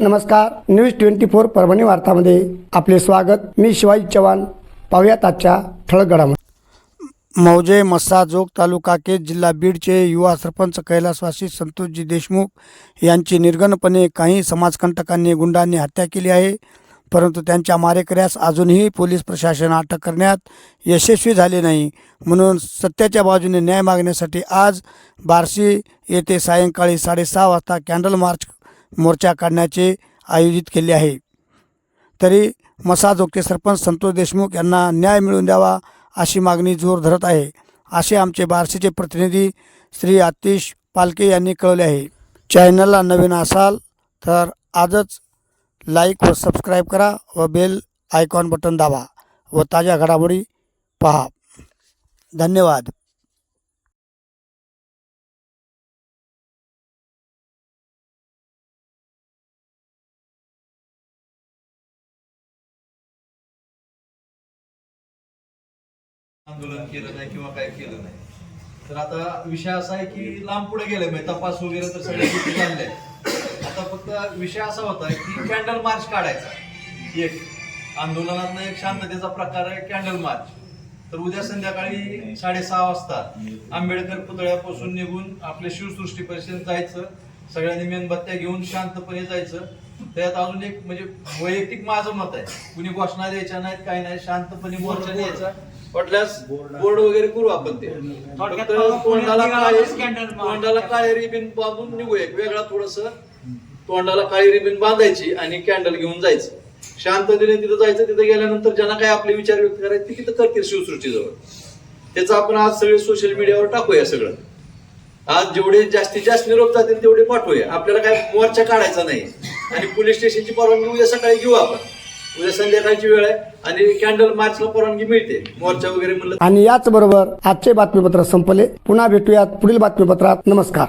नमस्कार news twenty four Parbhani वार्तामध्ये आपले स्वागत. मी शिवाजी चव्हाण. पाहुयात आजच्या ठळक घडामोडी मौजे मस्सा जोग तालुका केज जिल्हा बीडचे युवा सरपंच कैलासवासी संतोषजी देशमुख यांची निर्गणपणे काही समाजकंटकांनी गुंडांनी हत्या केली आहे. परंतु त्यांच्या मारेकऱ्यास अजूनही पोलीस प्रशासन अटक करण्यात यशस्वी झाले नाही. म्हणून सत्याच्या बाजूने न्याय मागण्यासाठी आज बार्शी येथे सायंकाळी साडेसहा वाजता कॅन्डल मार्च मोर्चा काढण्याचे आयोजित केले आहे. तरी मसाजोगचे सरपंच संतोष देशमुख यांना न्याय मिळवून द्यावा अशी मागणी जोर धरत आहे असे आमचे बार्शीचे प्रतिनिधी श्री आतिश पालके यांनी कळवले आहे. चॅनलला नवीन असाल तर आजच लाईक व सबस्क्राईब करा व बेल आयकॉन बटन दाबा व ताज्या घडामोडी पहा. धन्यवाद. आंदोलन केलं नाही किंवा काय केलं नाही. तर आता विषय असा आहे की लांब पुढे गेले म्हणजे तपास वगैरे तर सगळ्या गोष्टी आहेत. आता फक्त विषय असा होता की कॅन्डल मार्च काढायचा. एक आंदोलनातनं एक शांततेचा प्रकार आहे कॅन्डल मार्च तर उद्या संध्याकाळी साडेसहा वाजता आंबेडकर पुतळ्यापासून निघून आपल्या शिवसृष्टी परिषदेत जायचं. सगळ्यांनी मेणबत्त्या घेऊन शांतपणे जायचं. त्यात अजून एक म्हणजे वैयक्तिक माझं मत आहे. कुणी घोषणा द्यायच्या नाहीत काही नाही शांतपणे मोर्चा द्यायचा. वाटल्यास बोर्ड वगैरे करू आपण ते. फक्त तोंडाला काळे तोंडाला काळे रिबिन बांधून निघू एक वेगळा थोडस. तोंडाला काळी रिबिन बांधायची आणि कॅन्डल घेऊन जायचं. शांततेने तिथं जायचं तिथं गेल्यानंतर ज्यांना काय आपले विचार व्यक्त करायचे ते तिथं करतील शिवसृष्टीजवळ. त्याचं आपण आज सगळे सोशल मीडियावर टाकूया सगळं. आज जेवढे जास्तीत जास्त निरोप जातील तेवढे पाठवूया. आपल्याला काय मोर्चा काढायचा नाही. आणि पोलीस स्टेशनची परवानगी उद्या सकाळी घेऊ आपण. उद्या संध्याकाळची वेळ आहे आणि कॅन्डल मार्चला परवानगी मिळते. मोर्चा वगैरे म्हणलं आणि याचबरोबर आजचे बातमीपत्र संपले. पुन्हा भेटूयात पुढील बातमीपत्रात. नमस्कार.